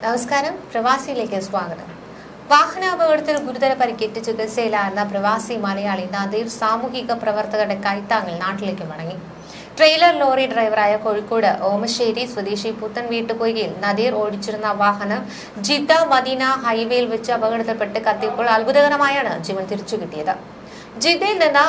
നമസ്കാരം. പ്രവാസിയിലേക്ക് സ്വാഗതം. വാഹനാപകടത്തിൽ ഗുരുതര പരിക്കേറ്റ് ചികിത്സയിലായിരുന്ന പ്രവാസി മലയാളി നദീർ സാമൂഹിക പ്രവർത്തകരുടെ കൈത്താങ്ങിൽ നാട്ടിലേക്ക് മടങ്ങി. ട്രെയിലർ ലോറി ഡ്രൈവറായ കോഴിക്കോട് ഓമശ്ശേരി സ്വദേശി പുത്തൻ വീട്ടുപോയിൽ നദീർ ഓടിച്ചിരുന്ന വാഹനം ജിദ്ദ മദീന ഹൈവേയിൽ വെച്ച് അപകടത്തിൽപ്പെട്ട് കത്തിയപ്പോൾ അത്ഭുതകരമായാണ് ജീവൻ തിരിച്ചു കിട്ടിയത് ജിദ്ദയിൽ നിന്ന്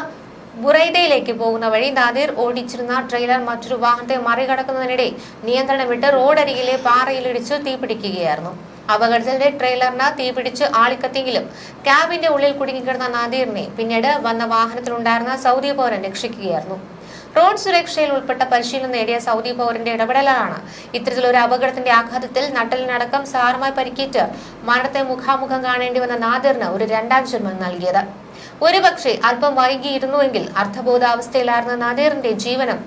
ബുറൈദയിലേക്ക് പോകുന്ന വഴി നാദിർ ഓടിച്ചിരുന്ന ട്രെയിലർ മറ്റൊരു വാഹനത്തെ മറികടക്കുന്നതിനിടെ നിയന്ത്രണം വിട്ട് റോഡരികിലെ പാറയിലിടിച്ച് തീപിടിക്കുകയായിരുന്നു. അപകടത്തിലെ ട്രെയിലറിന് തീപിടിച്ച് ആളിക്കത്തിയെങ്കിലും ക്യാബിന്റെ ഉള്ളിൽ കുടുങ്ങിക്കിടന്ന നാദീറിനെ പിന്നീട് വന്ന വാഹനത്തിലുണ്ടായിരുന്ന സൗദി പൗരൻ രക്ഷിക്കുകയായിരുന്നു. റോഡ് സുരക്ഷയിൽ ഉൾപ്പെട്ട പരിശീലനം നേടിയ സൗദി പൗരന്റെ ഇടപെടലാണ് ഇത്തരത്തിലൊരു അപകടത്തിന്റെ ആഘാതത്തിൽ നട്ടലിനടക്കം സാരമായി പരിക്കേറ്റ് മരണത്തെ മുഖാമുഖം കാണേണ്ടി വന്ന നാദിറിന് ഒരു രണ്ടാം ജന്മം നൽകിയത്. ഒരുപക്ഷെ അല്പം വൈകിയിരുന്നുവെങ്കിൽ അർത്ഥബോധാവസ്ഥയിലായിരുന്ന നദീറിന്റെ ജീവനം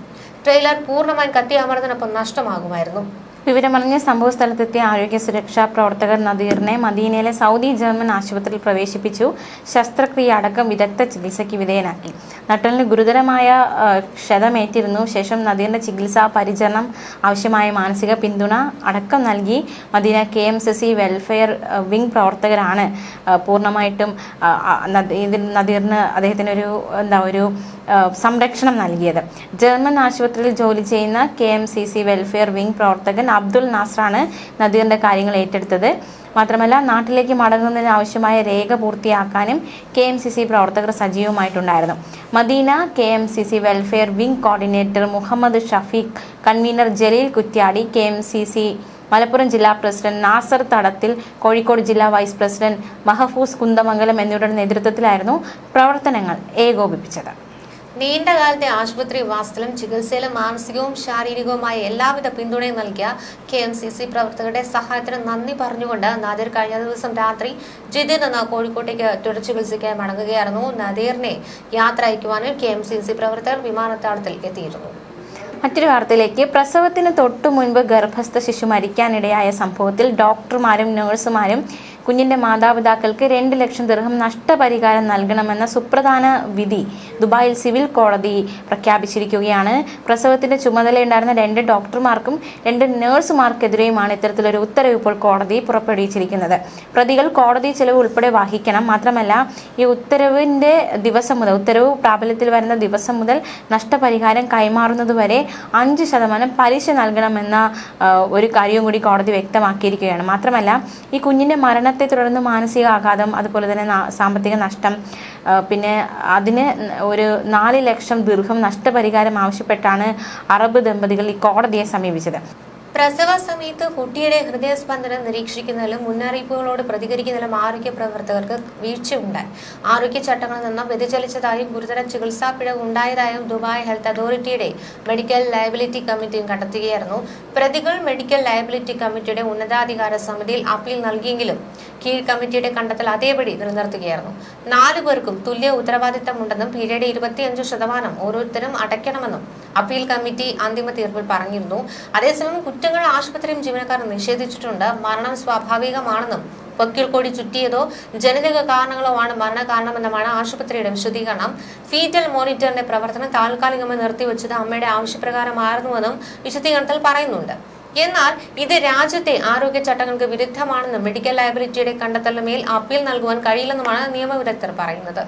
ട്രെയിലർ പൂർണമായും കത്തിയമർന്നതിനൊപ്പം നഷ്ടമാകുമായിരുന്നു. വിവരമറിഞ്ഞ സംഭവ സ്ഥലത്തെത്തിയ ആരോഗ്യ സുരക്ഷാ പ്രവർത്തകർ നദീറിനെ മദീനയിലെ സൗദി ജർമ്മൻ ആശുപത്രിയിൽ പ്രവേശിപ്പിച്ചു. ശസ്ത്രക്രിയ അടക്കം വിദഗ്ധ ചികിത്സയ്ക്ക് വിധേയനാക്കി. നട്ടലിന് ഗുരുതരമായ ക്ഷതമേറ്റിരുന്നു. ശേഷം നദീറിന്റെ ചികിത്സാ പരിചരണം ആവശ്യമായ മാനസിക പിന്തുണ അടക്കം നൽകി. Medina K M C C welfare wing പ്രവർത്തകരാണ്. പൂർണമായിട്ടും നദീറിന് അദ്ദേഹത്തിന് ഒരു എന്താ ഒരു സംരക്ഷണം നൽകിയത്. ജർമ്മൻ ആശുപത്രിയിൽ ജോലി ചെയ്യുന്ന K M C C welfare wing പ്രവർത്തകൻ അബ്ദുൽ നാസറാണ് നദീറിന്റെ കാര്യങ്ങൾ ഏറ്റെടുത്തത്. മാത്രമല്ല നാട്ടിലേക്ക് മടങ്ങുന്നതിന് ആവശ്യമായ രേഖ പൂർത്തിയാക്കാനും കെ എം സി സി പ്രവർത്തകർ സജീവമായിട്ടുണ്ടായിരുന്നു. Medina K M C C welfare wing coordinator Muhammad Shafeeq convener Jaleel Kuttiady K M C C Malappuram ജില്ലാ പ്രസിഡന്റ് നാസർ തടത്തിൽ കോഴിക്കോട് ജില്ലാ വൈസ് പ്രസിഡന്റ് മഹഫൂസ് കുന്തമംഗലം എന്നിവരുടെ നേതൃത്വത്തിലായിരുന്നു പ്രവർത്തനങ്ങൾ ഏകോപിപ്പിച്ചത്. നീണ്ടകാലത്തെ ആശുപത്രി വാസത്തിലും ചികിത്സയിലും മാനസികവും ശാരീരികവുമായ എല്ലാവിധ പിന്തുണയും നൽകിയ കെ എം സി സി പ്രവർത്തകരുടെ സഹായത്തിന് നന്ദി പറഞ്ഞുകൊണ്ട് നദീർ കഴിഞ്ഞ ദിവസം രാത്രി ജിദ്ദിൽ നിന്ന് കോഴിക്കോട്ടേക്ക് തുടർ ചികിത്സയ്ക്കായി മടങ്ങുകയായിരുന്നു. നദീറിനെ യാത്ര അയക്കുവാനും കെ എം സി സി പ്രവർത്തകർ വിമാനത്താവളത്തിൽ എത്തിയിരുന്നു. മറ്റൊരു വാർത്തയിലേക്ക്. പ്രസവത്തിന് തൊട്ടു മുൻപ് ഗർഭസ്ഥ ശിശു മരിക്കാനിടയായ സംഭവത്തിൽ ഡോക്ടർമാരും നഴ്സുമാരും കുഞ്ഞിന്റെ മാതാപിതാക്കൾക്ക് രണ്ട് ലക്ഷം ദീർഘം നഷ്ടപരിഹാരം നൽകണമെന്ന സുപ്രധാന വിധി ദുബായിൽ സിവിൽ കോടതി പ്രഖ്യാപിച്ചിരിക്കുകയാണ്. പ്രസവത്തിന്റെ ചുമതലയുണ്ടായിരുന്ന രണ്ട് ഡോക്ടർമാർക്കും രണ്ട് നഴ്സുമാർക്കെതിരെയുമാണ് ഇത്തരത്തിലൊരു ഉത്തരവ് ഇപ്പോൾ കോടതി പുറപ്പെടുവിച്ചിരിക്കുന്നത്. പ്രതികൾ കോടതി ചെലവ് ഉൾപ്പെടെ വഹിക്കണം. മാത്രമല്ല ഈ ഉത്തരവിന്റെ ദിവസം മുതൽ ഉത്തരവ് പ്രാബല്യത്തിൽ വരുന്ന ദിവസം മുതൽ നഷ്ടപരിഹാരം കൈമാറുന്നതുവരെ അഞ്ച് ശതമാനം പലിശ നൽകണമെന്ന ഒരു കാര്യവും കൂടി കോടതി വ്യക്തമാക്കിയിരിക്കുകയാണ്. മാത്രമല്ല ഈ കുഞ്ഞിന്റെ മരണത്തെ തുടർന്ന് മാനസിക ആഘാതം അതുപോലെ തന്നെ സാമ്പത്തിക നഷ്ടം പിന്നെ അതിന് ഒരു നാല് ലക്ഷം ദീർഘം നഷ്ടപരിഹാരം ആവശ്യപ്പെട്ടാണ് അറബ് ദമ്പതികൾ ഈ കോടതിയെ സമീപിച്ചത്. പ്രസവ സമയത്ത് കുട്ടിയുടെ ഹൃദയസ്പന്ദനം നിരീക്ഷിക്കുന്നതിലും മുന്നറിയിപ്പുകളോട് പ്രതികരിക്കുന്നതിലും ആരോഗ്യ പ്രവർത്തകർക്ക് വീഴ്ചയുണ്ടായി. ആരോഗ്യ ചട്ടങ്ങളിൽ നിന്നും വ്യതിചലിച്ചതായും ഗുരുതര ചികിത്സാ പിഴവ് ഉണ്ടായതായും ദുബായ് ഹെൽത്ത് അതോറിറ്റിയുടെ മെഡിക്കൽ ലയബിലിറ്റി കമ്മിറ്റിയും കണ്ടെത്തുകയായിരുന്നു. പ്രതികൾ മെഡിക്കൽ ലയബിലിറ്റി കമ്മിറ്റിയുടെ ഉന്നതാധികാര സമിതിയിൽ അപ്പീൽ നൽകിയെങ്കിലും കീഴ് കമ്മിറ്റിയുടെ കണ്ടെത്തൽ അതേപടി നിലനിർത്തുകയായിരുന്നു. നാലു പേർക്കും തുല്യ ഉത്തരവാദിത്തമുണ്ടെന്നും പിഴയുടെ ഇരുപത്തിയഞ്ച് ശതമാനം ഓരോരുത്തരും അടയ്ക്കണമെന്നും അപ്പീൽ കമ്മിറ്റി അന്തിമ തീർപ്പിൽ പറഞ്ഞിരുന്നു. അതേസമയം കുറ്റങ്ങൾ ആശുപത്രിയും ജീവനക്കാർ നിഷേധിച്ചിട്ടുണ്ട്. മരണം സ്വാഭാവികമാണെന്നും പൊക്കിൾക്കൊടി കോടി ചുറ്റിയതോ ജനിതക കാരണങ്ങളോ ആണ് മരണകാരണമെന്നുമാണ് ആശുപത്രിയുടെ വിശദീകരണം. ഫീറ്റൽ മോണിറ്ററിന്റെ പ്രവർത്തനം താൽക്കാലികമായി നിർത്തിവെച്ചത് അമ്മയുടെ ആവശ്യപ്രകാരമായിരുന്നുവെന്നും വിശദീകരണത്തിൽ പറയുന്നുണ്ട്. എന്നാൽ ഇത് രാജ്യത്തെ ആരോഗ്യ ചട്ടങ്ങൾക്ക് വിരുദ്ധമാണെന്നും മെഡിക്കൽ ലയബിലിറ്റിയുടെ കണ്ടെത്തലിന് മേൽ അപ്പീൽ നൽകുവാൻ കഴിയില്ലെന്നുമാണ് നിയമവിദഗ്ധർ പറയുന്നത്.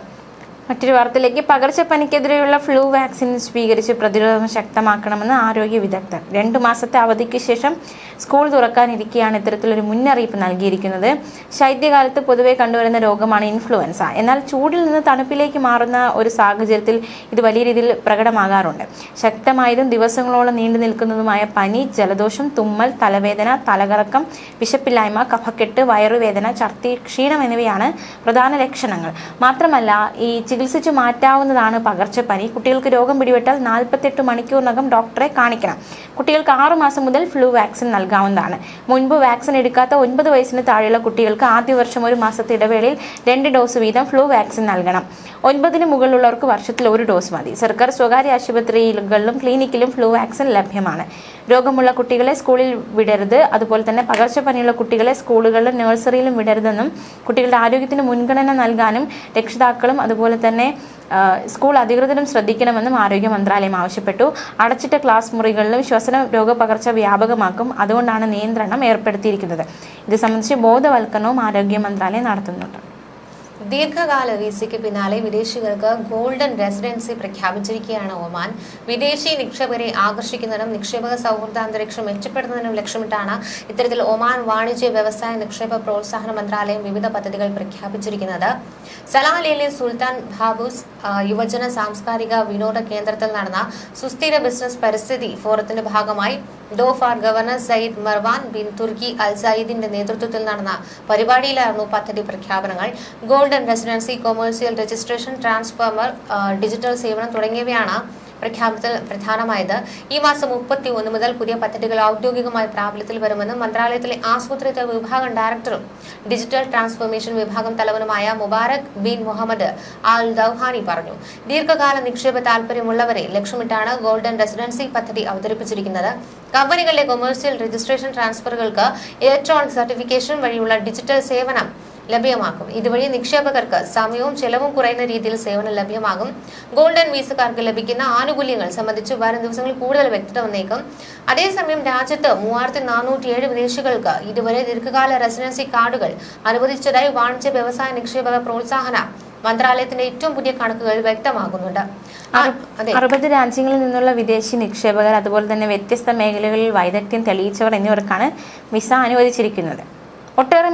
മറ്റൊരു വാർത്തയിലേക്ക്. പകർച്ചപ്പനിക്കെതിരെയുള്ള ഫ്ലൂ വാക്സിൻ സ്വീകരിച്ച് പ്രതിരോധം ശക്തമാക്കണമെന്ന് ആരോഗ്യ വിദഗ്ധർ. രണ്ടു മാസത്തെ അവധിക്ക് ശേഷം സ്കൂൾ തുറക്കാനിരിക്കെയാണ് ഇത്തരത്തിലൊരു മുന്നറിയിപ്പ് നൽകിയിരിക്കുന്നത്. ശൈത്യകാലത്ത് പൊതുവെ കണ്ടുവരുന്ന രോഗമാണ് ഇൻഫ്ലുവൻസ. എന്നാൽ ചൂടിൽ നിന്ന് തണുപ്പിലേക്ക് മാറുന്ന ഒരു സാഹചര്യത്തിൽ ഇത് വലിയ രീതിയിൽ പ്രകടമാകാറുണ്ട്. ശക്തമായതും ദിവസങ്ങളോളം നീണ്ടു നിൽക്കുന്നതുമായ പനി ജലദോഷം തുമ്മൽ തലവേദന തലകറക്കം വിശപ്പില്ലായ്മ കഫക്കെട്ട് വയറുവേദന ഛർദി ക്ഷീണം എന്നിവയാണ് പ്രധാന ലക്ഷണങ്ങൾ. മാത്രമല്ല ഈ ചികിത്സിച്ചു മാറ്റാവുന്നതാണ് പകർച്ചപ്പനി. കുട്ടികൾക്ക് രോഗം പിടിപെട്ടാൽ നാൽപ്പത്തെട്ട് മണിക്കൂറിനകം ഡോക്ടറെ കാണിക്കണം. കുട്ടികൾക്ക് ആറു മാസം മുതൽ ഫ്ലൂ വാക്സിൻ നൽകാവുന്നതാണ്. മുൻപ് വാക്സിൻ എടുക്കാത്ത ഒൻപത് വയസ്സിന് താഴെയുള്ള കുട്ടികൾക്ക് ആദ്യ വർഷം ഒരു മാസത്തെ ഇടവേളയിൽ രണ്ട് ഡോസ് വീതം ഫ്ലൂ വാക്സിൻ നൽകണം. ഒൻപതിന് മുകളിലുള്ളവർക്ക് വർഷത്തിൽ ഒരു ഡോസ് മതി. സർക്കാർ സ്വകാര്യ ആശുപത്രികളിലും ക്ലിനിക്കിലും ഫ്ലൂ വാക്സിൻ ലഭ്യമാണ്. രോഗമുള്ള കുട്ടികളെ സ്കൂളിൽ വിടരുത്. അതുപോലെ തന്നെ പകർച്ചപ്പനിയുള്ള കുട്ടികളെ സ്കൂളുകളിലും നഴ്സറിയിലും വിടരുതെന്നും കുട്ടികളുടെ ആരോഗ്യത്തിന് മുൻഗണന നൽകാനും രക്ഷിതാക്കളും അതുപോലെ തന്നെ സ്കൂൾ അധികൃതരും ശ്രദ്ധിക്കണമെന്നും ആരോഗ്യ മന്ത്രാലയം ആവശ്യപ്പെട്ടു. അടച്ചിട്ട ക്ലാസ് മുറികളിലും ശ്വസന രോഗപകർച്ച വ്യാപകമാക്കും. അതുകൊണ്ടാണ് നിയന്ത്രണം ഏർപ്പെടുത്തിയിരിക്കുന്നത്. ഇത് സംബന്ധിച്ച് ബോധവൽക്കരണവും ആരോഗ്യ മന്ത്രാലയം നടത്തുന്നുണ്ട്. ദീർഘകാല വിസയ്ക്ക് പിന്നാലെ വിദേശികൾക്ക് ഗോൾഡൻ റെസിഡൻസി പ്രഖ്യാപിച്ചിരിക്കുകയാണ് ഒമാൻ. വിദേശി നിക്ഷേപകരെ ആകർഷിക്കുന്നതിനും നിക്ഷേപക സൗഹൃദ അന്തരീക്ഷം മെച്ചപ്പെടുത്തുന്നതിനും ലക്ഷ്യമിട്ടാണ് ഇത്തരത്തിൽ ഒമാൻ വാണിജ്യ വ്യവസായ നിക്ഷേപ പ്രോത്സാഹന മന്ത്രാലയം വിവിധ പദ്ധതികൾ പ്രഖ്യാപിച്ചിരിക്കുന്നത്. സലാലയിലെ സുൽത്താൻ ബാബൂസ് യുവജന സാംസ്കാരിക വിനോദ കേന്ദ്രത്തിൽ നടന്ന സുസ്ഥിര ബിസിനസ് പരിസ്ഥിതി ഫോറത്തിന്റെ ഭാഗമായി Dhofar governor Sayyid Marwan bin Turki Al സയ്യിദിന്റെ നേതൃത്വത്തിൽ നടന്ന പരിപാടിയിലായിരുന്നു പദ്ധതി പ്രഖ്യാപനങ്ങൾ. Golden residency commercial registration transformer digital സേവനം തുടങ്ങിയവയാണ് പ്രഖ്യാപനത്തിൽ പ്രധാനമായത്. ഈ മാസം മുപ്പത്തി ഒന്ന് മുതൽ പുതിയ പദ്ധതികൾ ഔദ്യോഗികമായി പ്രാബല്യത്തിൽ വരുമെന്ന് മന്ത്രാലയത്തിലെ ആസൂത്രിത വിഭാഗം ഡയറക്ടറും ഡിജിറ്റൽ ട്രാൻസ്ഫോർമേഷൻ വിഭാഗം തലവനുമായ Mubarak bin Muhammad Al Dhouhani പറഞ്ഞു. ദീർഘകാല നിക്ഷേപ താൽപര്യമുള്ളവരെ ലക്ഷ്യമിട്ടാണ് ഗോൾഡൻ റെസിഡൻസി പദ്ധതി അവതരിപ്പിച്ചിരിക്കുന്നത്. കമ്പനികളിലെ കൊമേഴ്സ്യൽ രജിസ്ട്രേഷൻ ട്രാൻസ്ഫറുകൾക്ക് ഇലക്ട്രോണിക് സർട്ടിഫിക്കേഷൻ വഴിയുള്ള ഡിജിറ്റൽ സേവനം ലഭ്യമാക്കും. ഇതുവഴി നിക്ഷേപകർക്ക് സമയവും ചെലവും കുറയുന്ന രീതിയിൽ സേവനം ലഭ്യമാകും. ഗോൾഡൻ വീസക്കാർക്ക് ലഭിക്കുന്ന ആനുകൂല്യങ്ങൾ സംബന്ധിച്ച് വരും ദിവസങ്ങളിൽ കൂടുതൽ വ്യക്തത വന്നേക്കും. അതേസമയം രാജ്യത്ത് മൂവായിരത്തി നാനൂറ്റി ഏഴ് വിദേശികൾക്ക് ഇതുവരെ ദീർഘകാല റെസിഡൻസി കാർഡുകൾ അനുവദിച്ചതായി വാണിജ്യ വ്യവസായ നിക്ഷേപക പ്രോത്സാഹന മന്ത്രാലയത്തിന്റെ ഏറ്റവും പുതിയ കണക്കുകൾ വ്യക്തമാകുന്നുണ്ട് അറുപത് രാജ്യങ്ങളിൽ നിന്നുള്ള വിദേശി നിക്ഷേപകർ അതുപോലെ തന്നെ വ്യത്യസ്ത മേഖലകളിൽ വൈദഗ്ധ്യം തെളിയിച്ചവർ എന്നിവർക്കാണ് വിസ അനുവദിച്ചിരിക്കുന്നത്.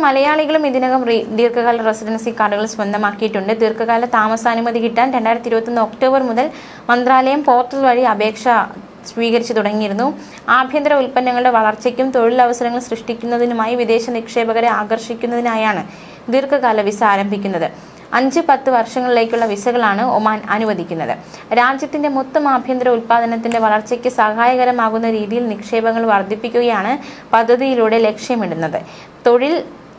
മലയാളികളും ഇതിനകം ദീർഘകാല റെസിഡൻസി കാർഡുകൾ സ്വന്തമാക്കിയിട്ടുണ്ട്. ദീർഘകാല താമസാനുമതി കിട്ടാൻ രണ്ടായിരത്തി ഇരുപത്തൊന്ന് ഒക്ടോബർ മുതൽ മന്ത്രാലയം പോർട്ടൽ വഴി അപേക്ഷ സ്വീകരിച്ചു തുടങ്ങിയിരുന്നു. ആഭ്യന്തര ഉൽപ്പന്നങ്ങളുടെ വളർച്ചയ്ക്കും തൊഴിലവസരങ്ങൾ സൃഷ്ടിക്കുന്നതിനുമായി വിദേശ നിക്ഷേപകരെ ആകർഷിക്കുന്നതിനായാണ് ദീർഘകാല വിസ ആരംഭിക്കുന്നത്. അഞ്ച് പത്ത് വർഷങ്ങളിലേക്കുള്ള വിസകളാണ് ഒമാൻ അനുവദിക്കുന്നത്. രാജ്യത്തിന്റെ മൊത്തം ആഭ്യന്തര ഉൽപാദനത്തിന്റെ വളർച്ചയ്ക്ക് സഹായകരമാകുന്ന രീതിയിൽ നിക്ഷേപങ്ങൾ വർദ്ധിപ്പിക്കുകയാണ് പദ്ധതിയിലൂടെ ലക്ഷ്യമിടുന്നത്. തൊഴിൽ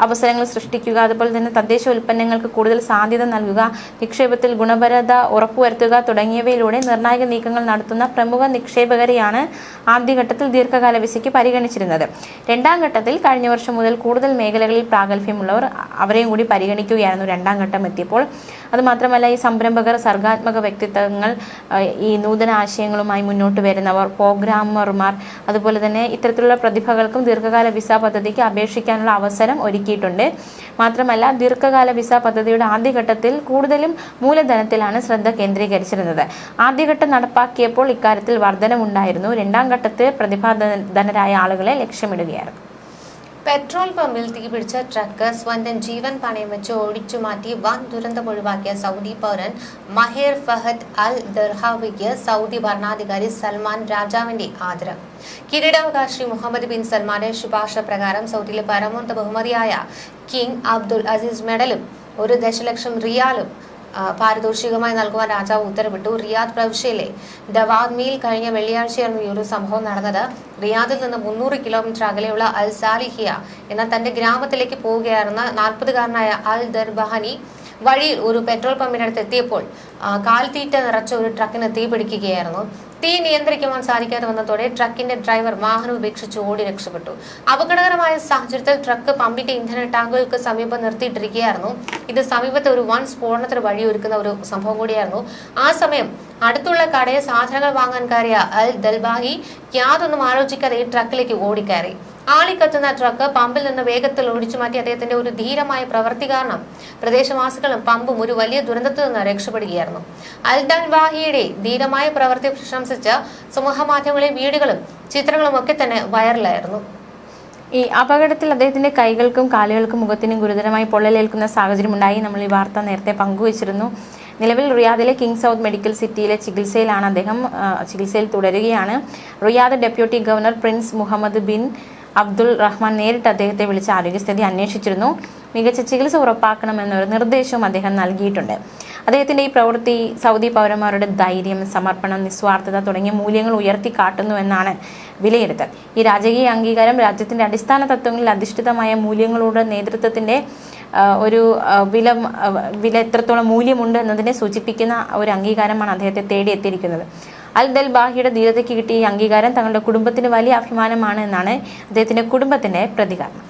അവസരങ്ങൾ സൃഷ്ടിക്കുക അതുപോലെ തന്നെ തദ്ദേശ ഉൽപ്പന്നങ്ങൾക്ക് കൂടുതൽ സാധ്യത നൽകുക നിക്ഷേപത്തിൽ ഗുണപരത ഉറപ്പുവരുത്തുക തുടങ്ങിയവയിലൂടെ നിർണായക നീക്കങ്ങൾ നടത്തുന്ന പ്രമുഖ നിക്ഷേപകരെയാണ് ആദ്യഘട്ടത്തിൽ ദീർഘകാല വിസയ്ക്ക് പരിഗണിച്ചിരുന്നത്. രണ്ടാം ഘട്ടത്തിൽ കഴിഞ്ഞ വർഷം മുതൽ കൂടുതൽ മേഖലകളിൽ പ്രാഗൽഭ്യമുള്ളവർ അവരെയും കൂടി പരിഗണിക്കുകയായിരുന്നു രണ്ടാം ഘട്ടം എത്തിയപ്പോൾ. അതുമാത്രമല്ല ഈ സംരംഭകർ സർഗാത്മക വ്യക്തിത്വങ്ങൾ ഈ നൂതന ആശയങ്ങളുമായി മുന്നോട്ട് വരുന്നവർ പ്രോഗ്രാമർമാർ അതുപോലെ തന്നെ ഇത്തരത്തിലുള്ള പ്രതിഭകൾക്കും ദീർഘകാല വിസ പദ്ധതിക്ക് അപേക്ഷിക്കാനുള്ള അവസരം ഒരുക്കിയിട്ടുണ്ട്. മാത്രമല്ല ദീർഘകാല വിസ പദ്ധതിയുടെ ആദ്യഘട്ടത്തിൽ കൂടുതലും മൂലധനത്തിലാണ് ശ്രദ്ധ കേന്ദ്രീകരിച്ചിരുന്നത്. ആദ്യഘട്ടം നടപ്പാക്കിയപ്പോൾ ഇക്കാര്യത്തിൽ വർധനമുണ്ടായിരുന്നു. രണ്ടാം ഘട്ടത്തിൽ പ്രതിഭാധനരായ ആളുകളെ ലക്ഷ്യമിടുകയായിരുന്നു. പെട്രോൾ പമ്പിൽ തീപിടിച്ച ട്രക്ക് സ്വന്തം ജീവൻ പണയം വെച്ച് ഓടിച്ചു മാറ്റി വൻ ദുരന്തം ഒഴിവാക്കിയ സൗദി പൗരൻ മഹേർ ഫഹദ് അൽ ദർഹാവിക്ക് സൗദി ഭരണാധികാരി സൽമാൻ രാജാവിന്റെ ആദരം. കിരീടാവകാശി മുഹമ്മദ് ബിൻ സൽമാന്റെ ശുപാർശ പ്രകാരം സൗദിയിലെ പരമോന്നത ബഹുമതിയായ കിങ് അബ്ദുൽ അസീസ് മെഡലും ഒരു ദശലക്ഷം റിയാലും പാരിതോഷികമായി നൽകുവാൻ രാജാവ് ഉത്തരവിട്ടു. റിയാദ് പ്രവിശ്യയിലെ ദവാദ്മിയിൽ കഴിഞ്ഞ വെള്ളിയാഴ്ചയായിരുന്നു ഈ ഒരു സംഭവം നടന്നത്. റിയാദിൽ നിന്ന് മുന്നൂറ് കിലോമീറ്റർ അകലെയുള്ള അൽ സാലിഹിയ എന്ന തന്റെ ഗ്രാമത്തിലേക്ക് പോവുകയായിരുന്ന നാൽപ്പതുകാരനായ അൽ ദർബഹാനി വഴിയിൽ ഒരു പെട്രോൾ പമ്പിനടുത്ത് എത്തിയപ്പോൾ കാൽത്തീറ്റ നിറച്ച ഒരു ട്രക്കിന് തീ പിടിക്കുകയായിരുന്നു. തീ നിയന്ത്രിക്കുവാൻ സാധിക്കാതെ വന്നതോടെ ട്രക്കിന്റെ ഡ്രൈവർ വാഹനം ഉപേക്ഷിച്ച് ഓടി രക്ഷപ്പെട്ടു. അപകടകരമായ സാഹചര്യത്തിൽ ട്രക്ക് പമ്പിന്റെ ഇന്ധന ടാങ്കുകൾക്ക് സമീപം നിർത്തിയിട്ടിരിക്കുകയായിരുന്നു. ഇത് സമീപത്തെ ഒരു വൻ സ്ഫോടനത്തിന് വഴിയൊരുക്കുന്ന ഒരു സംഭവം കൂടിയായിരുന്നു. ആ സമയം അടുത്തുള്ള കടയിൽ സാധനങ്ങൾ വാങ്ങാൻ കയറിയ അൽ ദൽബാഹി യാതൊന്നും ആലോചിക്കാതെ ഈ ട്രക്കിലേക്ക് ഓടിക്കയറി. ആളിക്കത്തുന്ന ട്രക്ക് പമ്പിൽ നിന്ന് വേഗത്തിൽ ഒഴിച്ചു മാറ്റി അദ്ദേഹത്തിന്റെ ഒരു ധീരമായ പ്രവൃത്തി കാരണം പ്രദേശവാസികളും പമ്പും ഒരു വലിയ ദുരന്തത്തിൽ നിന്ന് രക്ഷപ്പെടുകയായിരുന്നു. അൽ വാഹിയുടെ ധീരമായ പ്രവൃത്തി പ്രശംസിച്ച് സമൂഹ മാധ്യമങ്ങളിലെ വീടുകളും ചിത്രങ്ങളും ഒക്കെ തന്നെ വൈറലായിരുന്നു. ഈ അപകടത്തിൽ അദ്ദേഹത്തിന്റെ കൈകൾക്കും കാലുകൾക്കും മുഖത്തിനും ഗുരുതരമായി പൊള്ളലേൽക്കുന്ന സാഹചര്യം ഉണ്ടായി നമ്മൾ ഈ വാർത്ത നേരത്തെ പങ്കുവച്ചിരുന്നു. നിലവിൽ റിയാദിലെ കിങ് സൗത്ത് മെഡിക്കൽ സിറ്റിയിലെ ചികിത്സയിലാണ് അദ്ദേഹം ചികിത്സയിൽ തുടരുകയാണ്. Riyadh deputy governor prince Muhammad bin Abdul Rahman നേരിട്ട് അദ്ദേഹത്തെ വിളിച്ച് ആരോഗ്യസ്ഥിതി അന്വേഷിച്ചിരുന്നു. മികച്ച ചികിത്സ ഉറപ്പാക്കണമെന്നൊരു നിർദ്ദേശവും അദ്ദേഹം നൽകിയിട്ടുണ്ട്. അദ്ദേഹത്തിന്റെ ഈ പ്രവൃത്തി സൗദി പൗരന്മാരുടെ ധൈര്യം സമർപ്പണം നിസ്വാർത്ഥത തുടങ്ങിയ മൂല്യങ്ങൾ ഉയർത്തി കാട്ടുന്നുവെന്നാണ് വിലയിരുത്തൽ. ഈ രാജകീയ അംഗീകാരം രാജ്യത്തിന്റെ അടിസ്ഥാന തത്വങ്ങളിൽ അധിഷ്ഠിതമായ മൂല്യങ്ങളുടെ നേതൃത്വത്തിന്റെ ഒരു വില വില എത്രത്തോളം മൂല്യമുണ്ട് എന്നതിനെ സൂചിപ്പിക്കുന്ന ഒരു അംഗീകാരമാണ് അദ്ദേഹത്തെ തേടിയെത്തിയിരിക്കുന്നത്. അൽ ദൽ ബാഹിയുടെ ധീരതയ്ക്ക് കിട്ടിയ അംഗീകാരം തങ്ങളുടെ കുടുംബത്തിന് വലിയ അഭിമാനമാണ് എന്നാണ് അദ്ദേഹത്തിന്റെ കുടുംബത്തിന്റെ പ്രതികരണം.